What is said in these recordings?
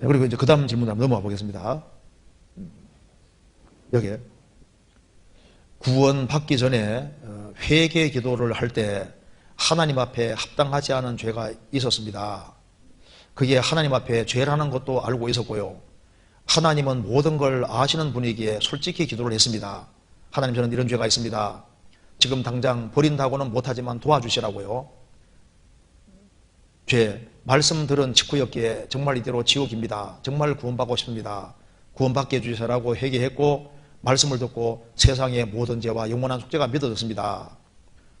네, 그리고 이제 그 다음 질문 한번 넘어가 보겠습니다. 여기 구원 받기 전에 어, 회개 기도를 할 때 하나님 앞에 합당하지 않은 죄가 있었습니다. 그게 하나님 앞에 죄라는 것도 알고 있었고요. 하나님은 모든 걸 아시는 분이기에 솔직히 기도를 했습니다. 하나님 저는 이런 죄가 있습니다. 지금 당장 버린다고는 못하지만 도와주시라고요. 죄, 말씀 들은 직후였기에 정말 이대로 지옥입니다. 정말 구원받고 싶습니다. 구원받게 해주시라고 회개했고 말씀을 듣고 세상의 모든 죄와 영원한 속죄가 믿어졌습니다.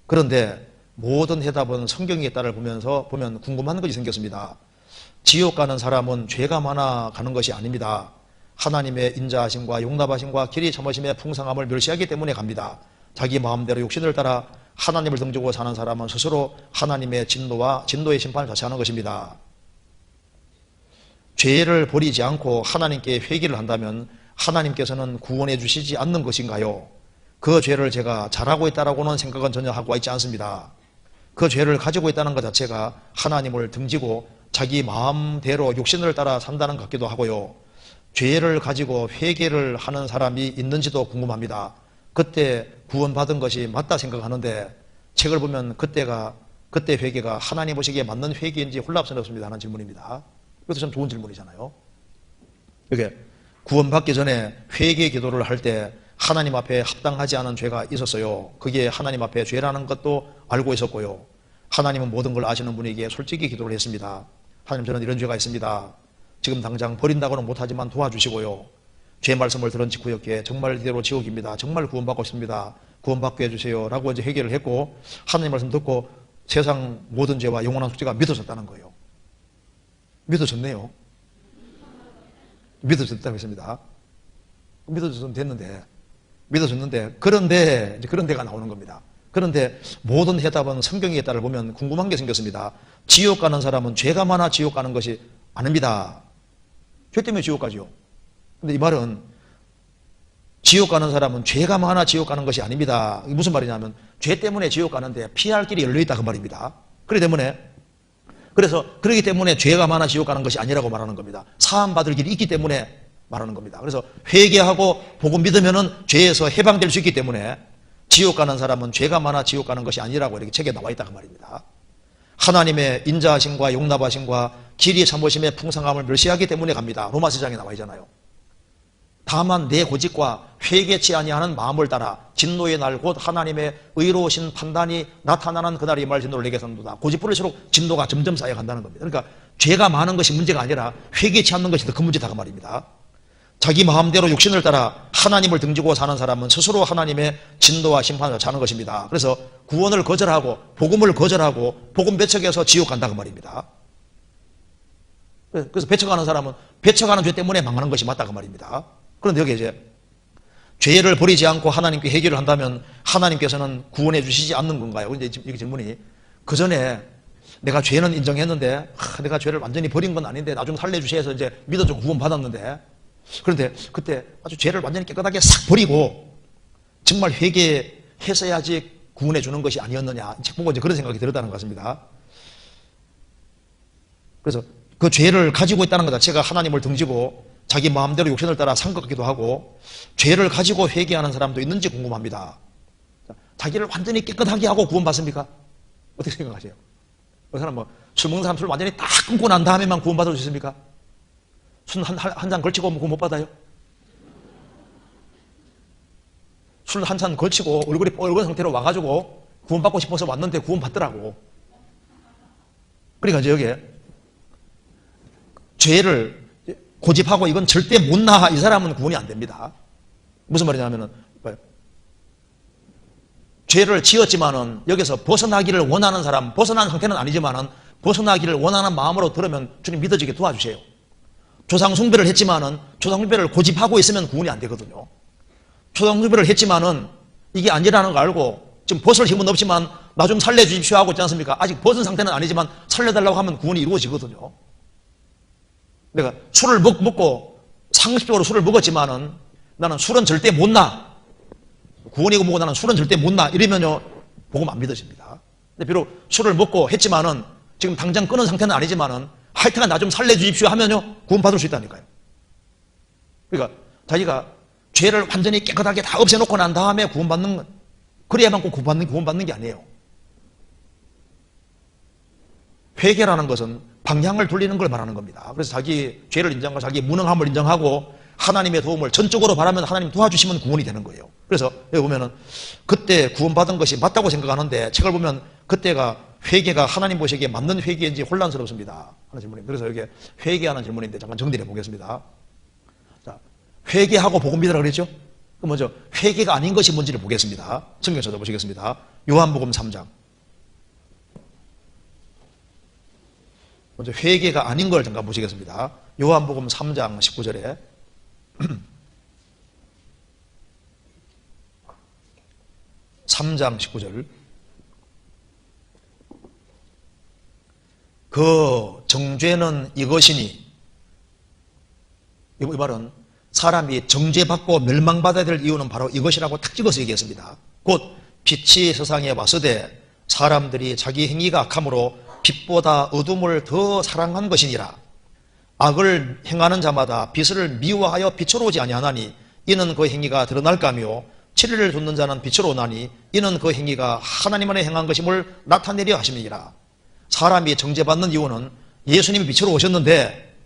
그런데 모든 해답은 성경의 딸을 보면서 보면 궁금한 것이 생겼습니다. 지옥 가는 사람은 죄가 많아 가는 것이 아닙니다. 하나님의 인자하심과 용납하심과 길이 참으심의 풍성함을 멸시하기 때문에 갑니다. 자기 마음대로 욕심을 따라 하나님을 등지고 사는 사람은 스스로 하나님의 진노와 진노의 심판을 자체하는 것입니다. 죄를 버리지 않고 하나님께 회개를 한다면 하나님께서는 구원해 주시지 않는 것인가요? 그 죄를 제가 잘하고 있다라고는 생각은 전혀 하고 있지 않습니다. 그 죄를 가지고 있다는 것 자체가 하나님을 등지고 자기 마음대로 욕심을 따라 산다는 것 같기도 하고요. 죄를 가지고 회개를 하는 사람이 있는지도 궁금합니다. 그때 구원받은 것이 맞다 생각하는데 책을 보면 그때가 그때 회개가 하나님 보시기에 맞는 회개인지 혼란스럽습니다 하는 질문입니다. 이것도 참 좋은 질문이잖아요. 이게 구원받기 전에 회개 기도를 할 때 하나님 앞에 합당하지 않은 죄가 있었어요. 그게 하나님 앞에 죄라는 것도 알고 있었고요. 하나님은 모든 걸 아시는 분에게 솔직히 기도를 했습니다. 하나님 저는 이런 죄가 있습니다. 지금 당장 버린다고는 못하지만 도와주시고요. 죄 말씀을 들은 직후였기에 정말 이대로 지옥입니다. 정말 구원받고 싶습니다. 구원받게 해주세요. 라고 이제 해결을 했고 하나님 말씀 듣고 세상 모든 죄와 영원한 숙제가 믿어졌다는 거예요. 믿어졌네요. 믿어졌다고 했습니다. 믿어졌으면 됐는데, 믿어졌는데, 그런데, 이제 그런 데가 나오는 겁니다. 그런데 모든 해답은 성경에 따라 보면 궁금한 게 생겼습니다. 지옥 가는 사람은 죄가 많아 지옥 가는 것이 아닙니다. 죄 때문에 지옥 가죠. 근데 이 말은 지옥 가는 사람은 죄가 많아 지옥 가는 것이 아닙니다. 무슨 말이냐면 죄 때문에 지옥 가는데 피할 길이 열려 있다 그 말입니다. 그렇기 때문에 그래서 그렇기 때문에 죄가 많아 지옥 가는 것이 아니라고 말하는 겁니다. 사함 받을 길이 있기 때문에 말하는 겁니다. 그래서 회개하고 복음 믿으면은 죄에서 해방될 수 있기 때문에 지옥 가는 사람은 죄가 많아 지옥 가는 것이 아니라고 이렇게 책에 나와 있다 그 말입니다. 하나님의 인자하심과 용납하심과 길이 참으심의 풍성함을 멸시하기 때문에 갑니다. 로마서장에 나와 있잖아요. 다만 내 고집과 회개치 아니하는 마음을 따라 진노의 날 곧 하나님의 의로우신 판단이 나타나는 그날 이 말 진노를 내게 선도다. 고집 부릴수록 진노가 점점 쌓여간다는 겁니다. 그러니까 죄가 많은 것이 문제가 아니라 회개치 않는 것이 더 큰 문제다 그 말입니다. 자기 마음대로 육신을 따라 하나님을 등지고 사는 사람은 스스로 하나님의 진노와 심판을 자는 것입니다. 그래서 구원을 거절하고 복음을 거절하고 복음 배척해서 지옥 간다 그 말입니다. 그래서 배척하는 사람은 배척하는 죄 때문에 망하는 것이 맞다 그 말입니다. 그런데 여기 이제 죄를 버리지 않고 하나님께 해결을 한다면 하나님께서는 구원해 주시지 않는 건가요? 근데 이게 질문이 그 전에 내가 죄는 인정했는데 하, 내가 죄를 완전히 버린 건 아닌데 나 좀 살려주셔서 이제 믿어줘 구원 받았는데 그런데 그때 아주 죄를 완전히 깨끗하게 싹 버리고 정말 회개했어야지 구원해 주는 것이 아니었느냐 책 보고 이제 그런 생각이 들었다는 것 같습니다. 그래서 그 죄를 가지고 있다는 것 자체가 하나님을 등지고 자기 마음대로 욕심을 따라 산 것 같기도 하고 죄를 가지고 회개하는 사람도 있는지 궁금합니다. 자기를 완전히 깨끗하게 하고 구원받습니까? 어떻게 생각하세요? 그 사람 뭐술 먹는 사람 술 완전히 딱 끊고 난 다음에만 구원받을 수 있습니까? 술한한잔 걸치고 구원 못 받아요? 술 한 잔 걸치고 얼굴이 뻘건 상태로 와가지고 구원받고 싶어서 왔는데 구원받더라고. 그러니까 이제 여기에 죄를 고집하고 이건 절대 못 나. 이 사람은 구원이 안 됩니다. 무슨 말이냐면은, 죄를 지었지만은 여기서 벗어나기를 원하는 사람, 벗어난 상태는 아니지만은 벗어나기를 원하는 마음으로 들으면 주님 믿어지게 도와주세요. 조상 숭배를 했지만은 조상 숭배를 고집하고 있으면 구원이 안 되거든요. 조상 숭배를 했지만은 이게 아니라는 걸 알고 지금 벗을 힘은 없지만 나 좀 살려주십시오 하고 있지 않습니까? 아직 벗은 상태는 아니지만 살려달라고 하면 구원이 이루어지거든요. 내가 술을 먹, 먹고 상식적으로 술을 먹었지만은 나는 술은 절대 못 나. 구원이고 뭐고 나는 술은 절대 못 나. 이러면요, 복음 안 믿어집니다. 근데 비록 술을 먹고 했지만은 지금 당장 끊은 상태는 아니지만은 하여튼간 나 좀 살려주십시오 하면요 구원받을 수 있다니까요. 그러니까 자기가 죄를 완전히 깨끗하게 다 없애놓고 난 다음에 구원받는 건 그래야만 꼭 구원받는, 구원받는 게 아니에요. 회개라는 것은 방향을 돌리는 걸 말하는 겁니다. 그래서 자기 죄를 인정하고 자기 무능함을 인정하고 하나님의 도움을 전적으로 바라면 하나님 도와주시면 구원이 되는 거예요. 그래서 여기 보면은 그때 구원받은 것이 맞다고 생각하는데 책을 보면 그때가 회개가 하나님 보시기에 맞는 회개인지 혼란스럽습니다. 하는 질문입니다. 그래서 여기 회개하는 질문인데 잠깐 정리해 보겠습니다. 자, 회개하고 복음 믿으라 그랬죠? 그 먼저 회개가 아닌 것이 뭔지를 보겠습니다. 성경 찾아보시겠습니다. 요한복음 3장. 먼저 회개가 아닌 걸 잠깐 보시겠습니다. 요한복음 3장 19절에 삼장 19절 그 정죄는 이것이니 이 말은 사람이 정죄받고 멸망받아야 될 이유는 바로 이것이라고 탁 찍어서 얘기했습니다. 곧 빛이 세상에 왔으되 사람들이 자기 행위가 악함으로 빛보다 어둠을 더 사랑한 것이니라. 악을 행하는 자마다 빛을 미워하여 빛으로 오지 아니하나니 이는 그 행위가 드러날까며 진리를 좇는 자는 빛으로 오나니 이는 그 행위가 하나님 안에 행한 것임을 나타내려 하심이니라. 사람이 정죄받는 이유는 예수님이 빛으로 오셨는데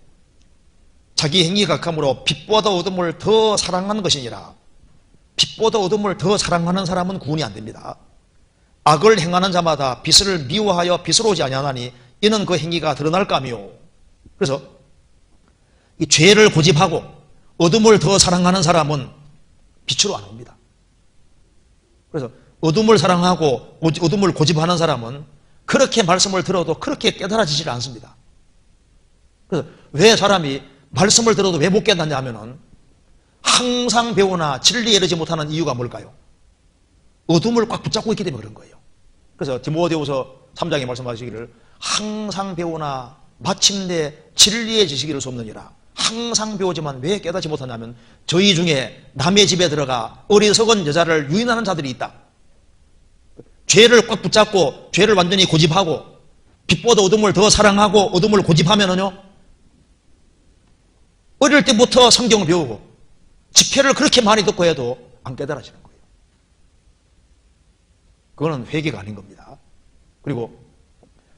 자기 행위가 악함으로 빛보다 어둠을 더 사랑하는 것이니라. 빛보다 어둠을 더 사랑하는 사람은 구원이 안 됩니다. 악을 행하는 자마다 빛을 미워하여 빛으로 오지 아니하나니 이는 그 행위가 드러날까며 그래서 이 죄를 고집하고 어둠을 더 사랑하는 사람은 빛으로 안 옵니다. 그래서 어둠을 사랑하고 어둠을 고집하는 사람은 그렇게 말씀을 들어도 그렇게 깨달아지질 않습니다. 그래서 왜 사람이 말씀을 들어도 왜 못 깨닫냐 하면은 항상 배우나 진리에 이르지 못하는 이유가 뭘까요? 어둠을 꽉 붙잡고 있기 때문에 그런 거예요. 그래서 디모데후서 3장에 말씀하시기를 항상 배우나 마침내 진리의 지식을 쏟느니라. 항상 배우지만 왜 깨닫지 못하냐면 저희 중에 남의 집에 들어가 어리석은 여자를 유인하는 자들이 있다. 죄를 꽉 붙잡고 죄를 완전히 고집하고 빛보다 어둠을 더 사랑하고 어둠을 고집하면은요 어릴 때부터 성경을 배우고 집회를 그렇게 많이 듣고 해도 안 깨달아지는. 그거는 회개가 아닌 겁니다. 그리고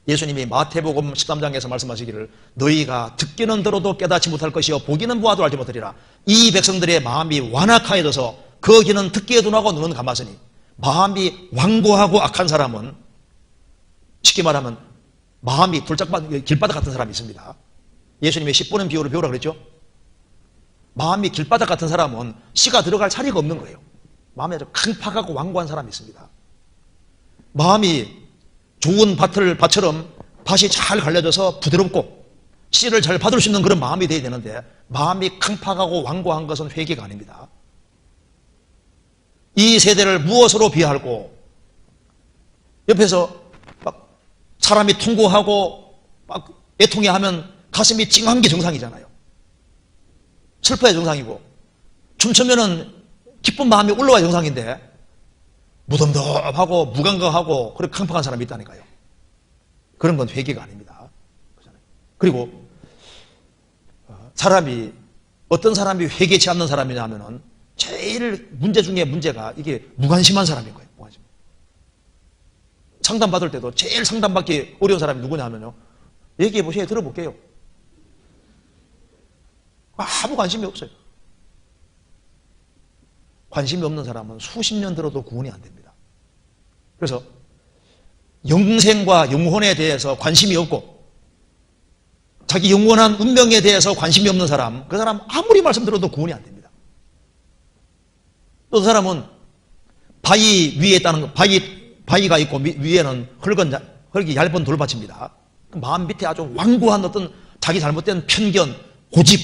예수님이 마태복음 13장에서 말씀하시기를 너희가 듣기는 들어도 깨닫지 못할 것이요 보기는 보아도 알지 못하리라. 이 백성들의 마음이 완악하여져서 그 귀는 듣기에 둔하고 눈은 감았으니 마음이 완고하고 악한 사람은 쉽게 말하면 마음이 돌짝밭 길바닥 같은 사람이 있습니다. 예수님의 10분의 비유를 배우라 그랬죠? 마음이 길바닥 같은 사람은 씨가 들어갈 자리가 없는 거예요. 마음이 아주 강팍하고 완고한 사람이 있습니다. 마음이 좋은 밭을 밭처럼 밭이 잘 갈려져서 부드럽고 씨를 잘 받을 수 있는 그런 마음이 되어야 되는데 마음이 강팍하고 완고한 것은 회개가 아닙니다. 이 세대를 무엇으로 비하고 옆에서 막 사람이 통고하고 막 애통해 하면 가슴이 찡한 게 정상이잖아요. 슬퍼야 정상이고 춤추면은 기쁜 마음이 올라와야 정상인데 무덤덤하고 무감각하고 그렇게 강팍한 사람이 있다니까요. 그런 건 회개가 아닙니다. 그리고 어, 사람이 어떤 사람이 회개치 않는 사람이냐면은 제일 문제 중에 문제가 이게 무관심한 사람인 거예요. 무관심. 상담 받을 때도 제일 상담받기 어려운 사람이 누구냐면요. 얘기해 보세요. 들어볼게요. 아무 관심이 없어요. 관심이 없는 사람은 수십 년 들어도 구원이 안 됩니다. 그래서 영생과 영혼에 대해서 관심이 없고 자기 영원한 운명에 대해서 관심이 없는 사람, 그 사람 아무리 말씀 들어도 구원이 안 됩니다. 또 그 사람은 바위 위에 있다는 거, 바위, 바위가 있고 위에는 흙은, 흙이 얇은 돌밭입니다. 그 마음 밑에 아주 완고한 어떤 자기 잘못된 편견, 고집,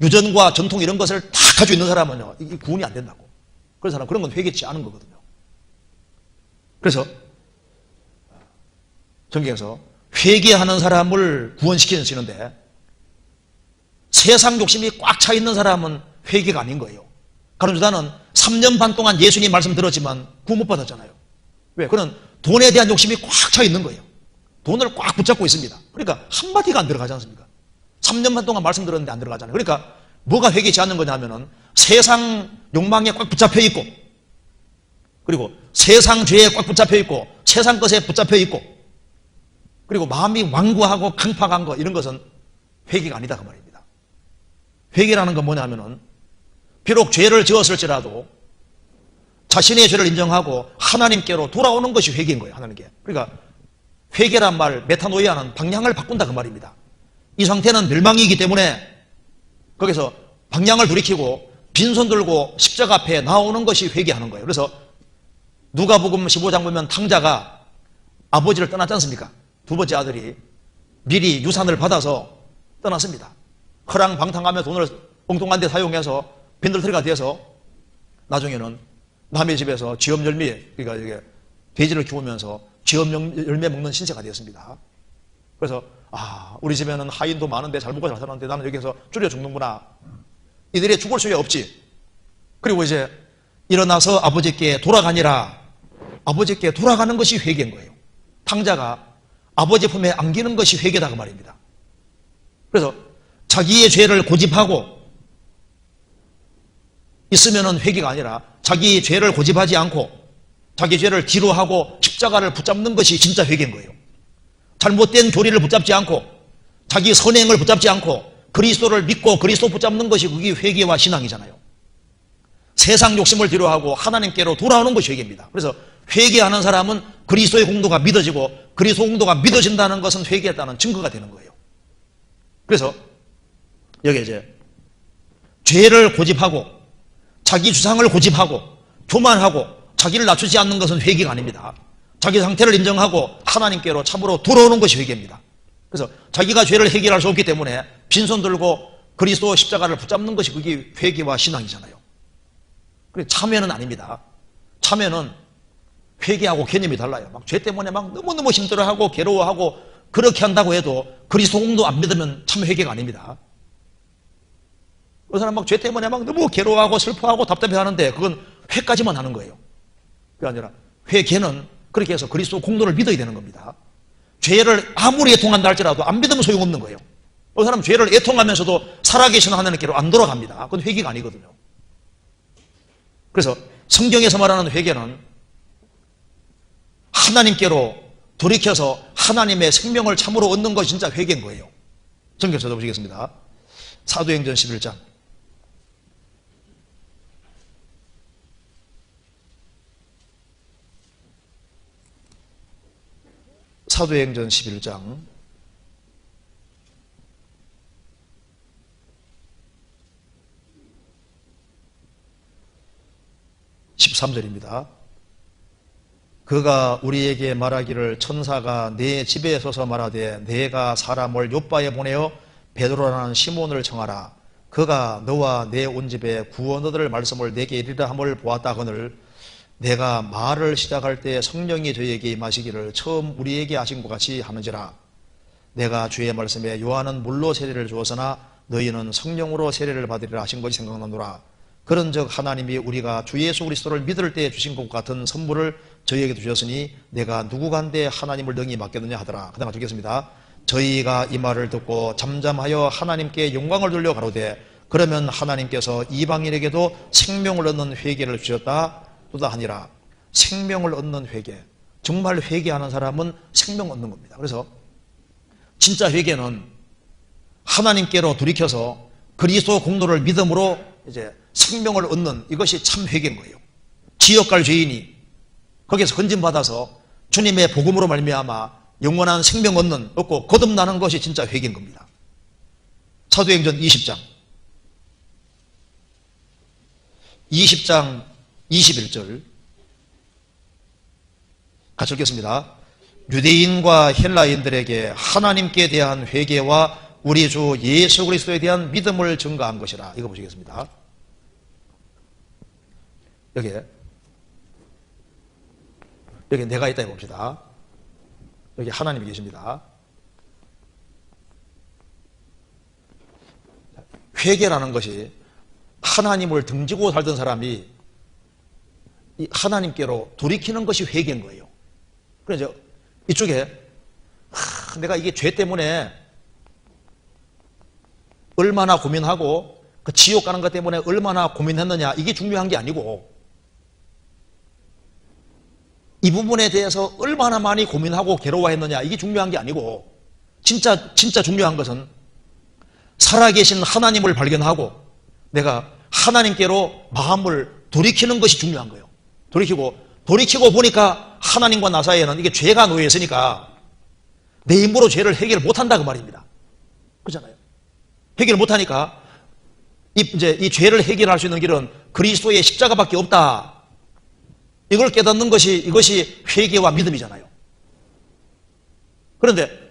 유전과 전통 이런 것을 다 가지고 있는 사람은요, 이게 구원이 안 된다고. 그런 사람, 그런 건 회개치 않은 거거든요. 그래서, 성경에서 회개하는 사람을 구원시키시는데, 세상 욕심이 꽉 차 있는 사람은 회개가 아닌 거예요. 가론 유다는 3년 반 동안 예수님 말씀 들었지만 구원 못 받았잖아요. 왜? 그는 돈에 대한 욕심이 꽉 차 있는 거예요. 돈을 꽉 붙잡고 있습니다. 그러니까 한마디가 안 들어가지 않습니까? 3년 반 동안 말씀 들었는데 안 들어가잖아요. 그러니까 뭐가 회개치 않는 거냐면은 세상 욕망에 꽉 붙잡혀 있고 그리고 세상 죄에 꽉 붙잡혀 있고 세상 것에 붙잡혀 있고 그리고 마음이 완고하고 강팍한 거 이런 것은 회개가 아니다 그 말입니다. 회개라는 건 뭐냐면은 비록 죄를 지었을지라도 자신의 죄를 인정하고 하나님께로 돌아오는 것이 회개인 거예요. 하나님께. 그러니까 회개란 말 메타노이아는 방향을 바꾼다 그 말입니다. 이 상태는 멸망이기 때문에 거기서 방향을 돌이키고 빈손 들고 십자가 앞에 나오는 것이 회개하는 거예요. 그래서 누가복음 15장 보면 탕자가 아버지를 떠났지 않습니까? 두 번째 아들이 미리 유산을 받아서 떠났습니다. 허랑방탕하며 돈을 엉뚱한 데 사용해서 빈들터리가 돼서 나중에는 남의 집에서 쥐엄 열매, 그러니까 이게 돼지를 키우면서 쥐엄 열매 먹는 신세가 되었습니다. 그래서 아, 우리 집에는 하인도 많은데 잘 먹고 잘 사는데 나는 여기서 줄여 죽는구나. 이들이 죽을 수야 없지. 그리고 이제 일어나서 아버지께 돌아가니라. 아버지께 돌아가는 것이 회개인 거예요. 탕자가 아버지 품에 안기는 것이 회개다 그 말입니다. 그래서 자기의 죄를 고집하고 있으면은 회개가 아니라 자기의 죄를 고집하지 않고 자기 죄를 뒤로 하고 십자가를 붙잡는 것이 진짜 회개인 거예요. 잘못된 교리를 붙잡지 않고 자기 선행을 붙잡지 않고 그리스도를 믿고 그리스도 붙잡는 것이 그게 회개와 신앙이잖아요. 세상 욕심을 뒤로하고 하나님께로 돌아오는 것이 회개입니다. 그래서 회개하는 사람은 그리스도의 공도가 믿어지고 그리스도 공도가 믿어진다는 것은 회개했다는 증거가 되는 거예요. 그래서 여기 이제 죄를 고집하고 자기 주장을 고집하고 교만하고 자기를 낮추지 않는 것은 회개가 아닙니다. 자기 상태를 인정하고 하나님께로 참으로 돌아오는 것이 회개입니다. 그래서 자기가 죄를 해결할 수 없기 때문에 빈손 들고 그리스도 십자가를 붙잡는 것이 그게 회개와 신앙이잖아요. 그래 참여는 아닙니다. 참여는 회개하고 개념이 달라요. 막 죄 때문에 막 너무너무 힘들어하고 괴로워하고 그렇게 한다고 해도 그리스도 공도 안 믿으면 참 회개가 아닙니다. 그 사람 막 죄 때문에 막 너무 괴로워하고 슬퍼하고 답답해하는데 그건 회까지만 하는 거예요. 그게 아니라 회개는 그렇게 해서 그리스도 공도를 믿어야 되는 겁니다. 죄를 아무리 애통한다 할지라도 안 믿으면 소용없는 거예요. 그 사람 죄를 애통하면서도 살아계신 하나님께로 안 돌아갑니다. 그건 회개가 아니거든요. 그래서 성경에서 말하는 회개는 하나님께로 돌이켜서 하나님의 생명을 참으로 얻는 것이 진짜 회개인 거예요. 성경 찾아보시겠습니다. 사도행전 11장. 사도행전 11장 13절입니다. 그가 우리에게 말하기를 천사가 내 집에 서서 말하되 내가 사람을 요바에 보내어 베드로라는 시몬을 청하라. 그가 너와 내 온 집에 구원 얻을 말씀을 내게 이르라 함을 보았다 하거늘 내가 말을 시작할 때 성령이 저에게 임하시기를 처음 우리에게 하신 것 같이 하는지라. 내가 주의 말씀에 요한은 물로 세례를 주었으나 너희는 성령으로 세례를 받으리라 하신 것이 생각나노라. 그런 즉 하나님이 우리가 주 예수 그리스도를 믿을 때 주신 것 같은 선물을 저희에게 주셨으니 내가 누구간데 하나님을 능히 맡겼느냐 하더라. 그다음 주겠습니다. 저희가 이 말을 듣고 잠잠하여 하나님께 영광을 돌려 가로되 그러면 하나님께서 이방인에게도 생명을 얻는 회개를 주셨다 또다 하니라 생명을 얻는 회개 정말 회개하는 사람은 생명 얻는 겁니다. 그래서 진짜 회개는 하나님께로 돌이켜서 그리스도 공도를 믿음으로 이제 생명을 얻는 이것이 참 회개인 거예요. 지옥 갈 죄인이 거기서 건진 받아서 주님의 복음으로 말미암아 영원한 생명 얻는 얻고 거듭나는 것이 진짜 회개인 겁니다. 사도행전 20장. 20장 21절 같이 읽겠습니다. 유대인과 헬라인들에게 하나님께 대한 회개와 우리 주 예수 그리스도에 대한 믿음을 증가한 것이라. 이거 보시겠습니다. 여기 여기 내가 있다 해봅시다. 여기 하나님이 계십니다. 회개라는 것이 하나님을 등지고 살던 사람이 하나님께로 돌이키는 것이 회개인 거예요. 그래서 이쪽에 하, 내가 이게 죄 때문에 얼마나 고민하고 그 지옥 가는 것 때문에 얼마나 고민했느냐 이게 중요한 게 아니고 이 부분에 대해서 얼마나 많이 고민하고 괴로워했느냐 이게 중요한 게 아니고 진짜 진짜 중요한 것은 살아계신 하나님을 발견하고 내가 하나님께로 마음을 돌이키는 것이 중요한 거예요. 돌이키고 돌이키고 보니까 하나님과 나 사이에는 이게 죄가 놓여 있으니까 내 힘으로 죄를 해결 못 한다 그 말입니다. 그렇잖아요. 해결 못 하니까 이, 이제 이 죄를 해결할 수 있는 길은 그리스도의 십자가밖에 없다. 이걸 깨닫는 것이 이것이 회개와 믿음이잖아요. 그런데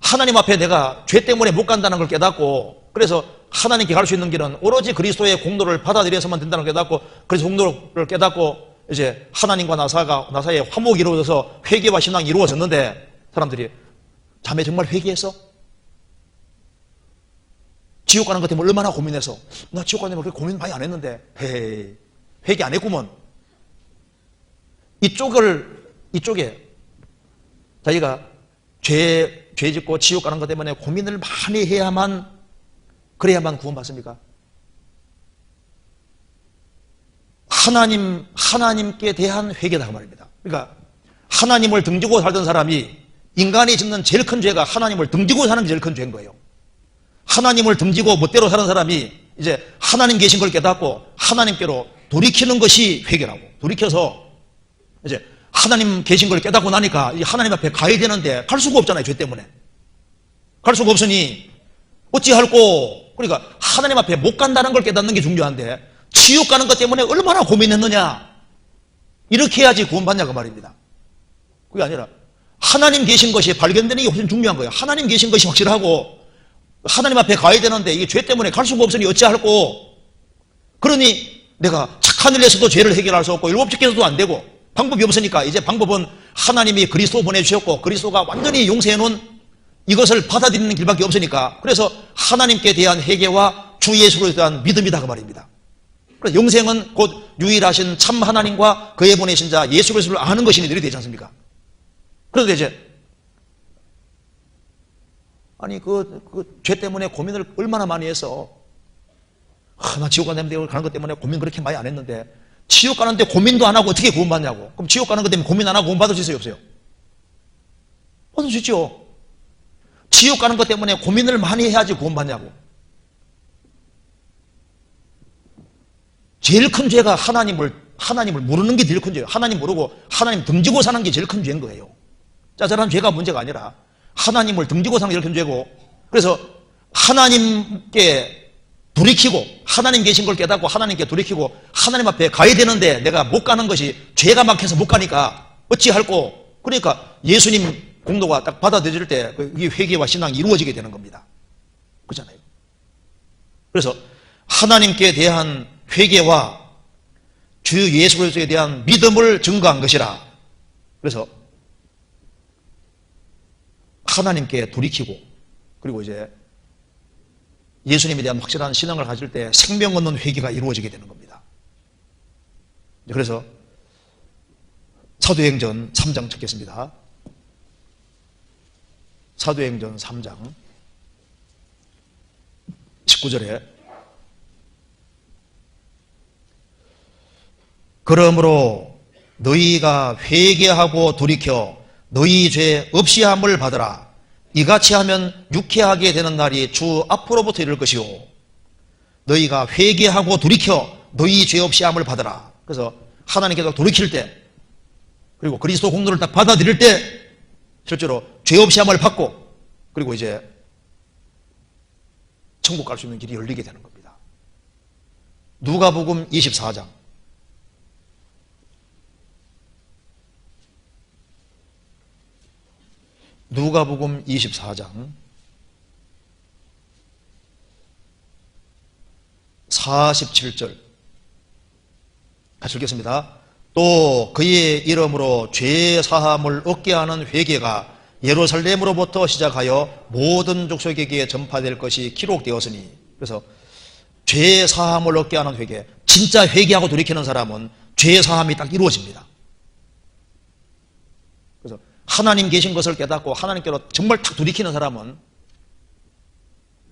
하나님 앞에 내가 죄 때문에 못 간다는 걸 깨닫고 그래서 하나님께 갈 수 있는 길은 오로지 그리스도의 공로를 받아들여서만 된다는 걸 깨닫고 그래서 공로를 깨닫고 이제 하나님과 나사가 나사의 화목이 이루어져서 회개와 신앙이 이루어졌는데 사람들이 자매 정말 회개했어? 지옥 가는 것 때문에 얼마나 고민해서? 나 지옥 가는 거 그렇게 고민 많이 안 했는데. 헤이 회개 안 했구먼. 이쪽을 이쪽에 자기가 죄, 죄 짓고 지옥 가는 것 때문에 고민을 많이 해야만 그래야만 구원받습니까? 하나님 하나님께 대한 회개다 그 말입니다. 그러니까 하나님을 등지고 살던 사람이 인간이 짓는 제일 큰 죄가 하나님을 등지고 사는 게 제일 큰 죄인 거예요. 하나님을 등지고 멋대로 사는 사람이 이제 하나님 계신 걸 깨닫고 하나님께로 돌이키는 것이 회개라고. 돌이켜서 이제 하나님 계신 걸 깨닫고 나니까 하나님 앞에 가야 되는데 갈 수가 없잖아요. 죄 때문에. 갈 수가 없으니 어찌할꼬. 그러니까 하나님 앞에 못 간다는 걸 깨닫는 게 중요한데 지옥 가는 것 때문에 얼마나 고민했느냐. 이렇게 해야지 구원받냐 그 말입니다. 그게 아니라 하나님 계신 것이 발견되는 게 훨씬 중요한 거예요. 하나님 계신 것이 확실하고 하나님 앞에 가야 되는데 이게 죄 때문에 갈 수가 없으니 어찌할꼬. 그러니 내가 착한 일 해서도 죄를 해결할 수 없고 일곱 짓께서도 안 되고 방법이 없으니까 이제 방법은 하나님이 그리스도 보내주셨고 그리스도가 완전히 용서해 놓은 이것을 받아들이는 길밖에 없으니까 그래서 하나님께 대한 회개와 주 예수에 대한 믿음이다 그 말입니다. 그래서 영생은 곧 유일하신 참 하나님과 그에 보내신 자 예수 그리스도를 아는 것이 이들이 되지 않습니까? 그런데 이제 아니 그 그 죄 때문에 고민을 얼마나 많이 해서 아, 나 지옥 가는 데 가는 것 때문에 고민 그렇게 많이 안 했는데 지옥 가는데 고민도 안 하고 어떻게 구원받냐고. 그럼 지옥 가는 것 때문에 고민 안 하고 구원받을 수 있어요 없어요? 받을 수 있죠. 지옥 가는 것 때문에 고민을 많이 해야지 구원받냐고. 제일 큰 죄가 하나님을 하나님을 모르는 게 제일 큰 죄예요. 하나님 모르고 하나님 등지고 사는 게 제일 큰 죄인 거예요. 짜잘한 죄가 문제가 아니라 하나님을 등지고 사는 게 제일 큰 죄고. 그래서 하나님께 돌이키고 하나님 계신 걸 깨닫고 하나님께 돌이키고 하나님 앞에 가야 되는데 내가 못 가는 것이 죄가 막혀서 못 가니까 어찌할꼬 그러니까 예수님 공로가 딱 받아들일 때이 회개와 신앙이 이루어지게 되는 겁니다. 그렇잖아요. 그래서 하나님께 대한 회개와 주 예수 그리스도에 대한 믿음을 증거한 것이라. 그래서 하나님께 돌이키고 그리고 이제 예수님에 대한 확실한 신앙을 가질 때 생명 얻는 회개가 이루어지게 되는 겁니다. 그래서 사도행전 3장 찾겠습니다. 사도행전 3장 19절에 그러므로 너희가 회개하고 돌이켜 너희 죄 없이 함을 받으라. 이같이 하면 유쾌하게 되는 날이 주 앞으로부터 이를 것이요. 너희가 회개하고 돌이켜 너희 죄 없이 함을 받으라. 그래서 하나님께서 돌이킬 때 그리고 그리스도 공로를 딱 받아들일 때 실제로 죄 없이 함을 받고 그리고 이제 천국 갈 수 있는 길이 열리게 되는 겁니다. 누가복음 24장 누가복음 24장 47절 같이 읽겠습니다. 또 그의 이름으로 죄 사함을 얻게 하는 회개가 예루살렘으로부터 시작하여 모든 족속에게 전파될 것이 기록되었으니 그래서 죄 사함을 얻게 하는 회개 진짜 회개하고 돌이키는 사람은 죄 사함이 딱 이루어집니다. 하나님 계신 것을 깨닫고 하나님께로 정말 탁 돌이키는 사람은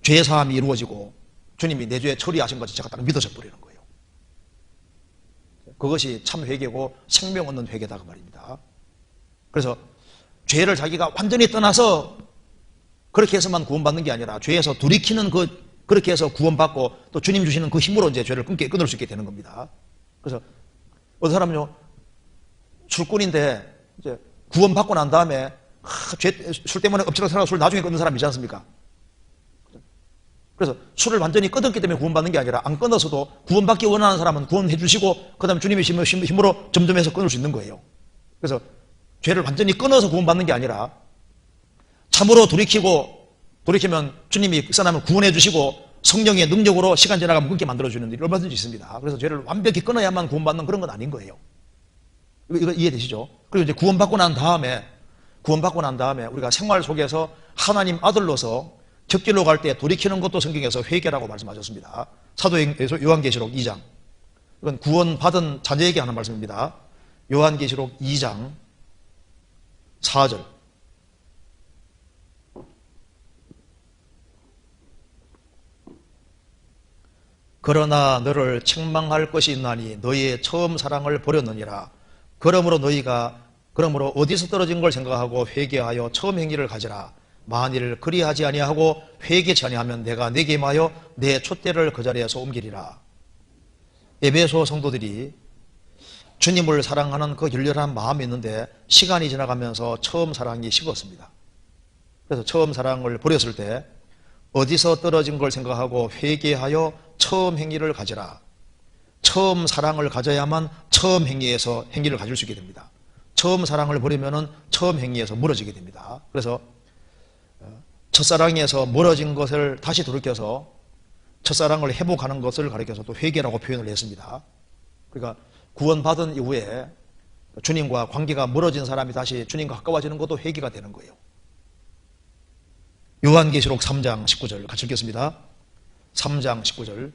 죄 사함이 이루어지고 주님이 내 죄 처리하신 것이 제가 딱 믿어져 버리는 거예요. 그것이 참 회개고 생명 얻는 회개다 그 말입니다. 그래서 죄를 자기가 완전히 떠나서 그렇게 해서만 구원받는 게 아니라 죄에서 돌이키는 그 그렇게 해서 구원받고 또 주님 주시는 그 힘으로 이제 죄를 끊게 끊을 수 있게 되는 겁니다. 그래서 어떤 사람은요 술꾼인데 이제 구원 받고 난 다음에 아, 죄, 술 때문에 엎치락 살아 술 나중에 끊는 사람 있지 않습니까? 그래서 술을 완전히 끊었기 때문에 구원받는 게 아니라 안 끊어서도 구원받기 원하는 사람은 구원해 주시고 그 다음에 주님의 힘으로 점점 해서 끊을 수 있는 거예요. 그래서 죄를 완전히 끊어서 구원받는 게 아니라 참으로 돌이키고 돌이키면 주님이 그 사람을 구원해 주시고 성령의 능력으로 시간 지나가면 끊게 만들어 주는 일이 얼마든지 있습니다. 그래서 죄를 완벽히 끊어야만 구원받는 그런 건 아닌 거예요. 이거, 이해되시죠? 그리고 이제 구원받고 난 다음에 구원받고 난 다음에 우리가 생활 속에서 하나님 아들로서 격길로 갈 때 돌이키는 것도 성경에서 회개라고 말씀하셨습니다. 사도행 요한계시록 2장. 이건 구원받은 자녀에게 하는 말씀입니다. 요한계시록 2장 4절. 그러나 너를 책망할 것이 있나니 너희의 처음 사랑을 버렸느니라. 그러므로 너희가 그러므로 어디서 떨어진 걸 생각하고 회개하여 처음 행위를 가지라. 만일 그리하지 아니하고 회개치 아니하면 내가 내게 임하여 내 촛대를 그 자리에서 옮기리라. 에베소 성도들이 주님을 사랑하는 그 열렬한 마음이 있는데 시간이 지나가면서 처음 사랑이 식었습니다. 그래서 처음 사랑을 버렸을 때 어디서 떨어진 걸 생각하고 회개하여 처음 행위를 가지라. 처음 사랑을 가져야만 처음 행위에서 행위를 가질 수 있게 됩니다. 처음 사랑을 버리면은 처음 행위에서 멀어지게 됩니다. 그래서 어, 첫사랑에서 멀어진 것을 다시 돌이켜서 첫사랑을 회복하는 것을 가리켜서 또 회개라고 표현을 했습니다. 그러니까 구원받은 이후에 주님과 관계가 멀어진 사람이 다시 주님과 가까워지는 것도 회개가 되는 거예요. 요한계시록 3장 19절 같이 읽겠습니다. 3장 19절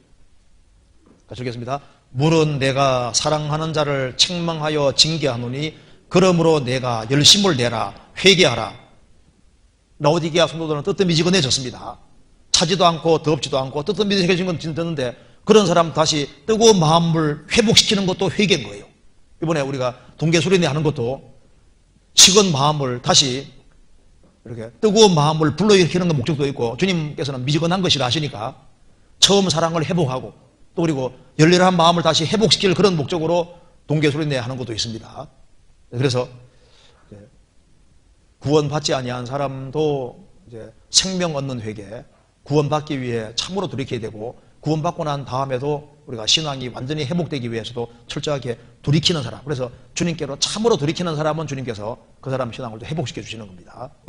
같이 읽겠습니다. 물은 내가 사랑하는 자를 책망하여 징계하노니 그러므로 내가 열심을 내라 회개하라. 라오디게아 성도들은 뜨뜻미지근해졌습니다. 차지도 않고 덥지도 않고 뜨뜻미지근해진 건 듣는데 그런 사람 다시 뜨거운 마음을 회복시키는 것도 회개인 거예요. 이번에 우리가 동계 수련회 하는 것도 식은 마음을 다시 이렇게 뜨거운 마음을 불러일으키는 건 목적도 있고 주님께서는 미지근한 것이라 하시니까 처음 사랑을 회복하고 또 그리고 열렬한 마음을 다시 회복시킬 그런 목적으로 동계수련회 하는 것도 있습니다. 그래서 구원받지 아니한 사람도 이제 생명 얻는 회개, 구원받기 위해 참으로 돌이켜야 되고 구원받고 난 다음에도 우리가 신앙이 완전히 회복되기 위해서도 철저하게 돌이키는 사람. 그래서 주님께로 참으로 돌이키는 사람은 주님께서 그 사람 신앙을 또 회복시켜 주시는 겁니다.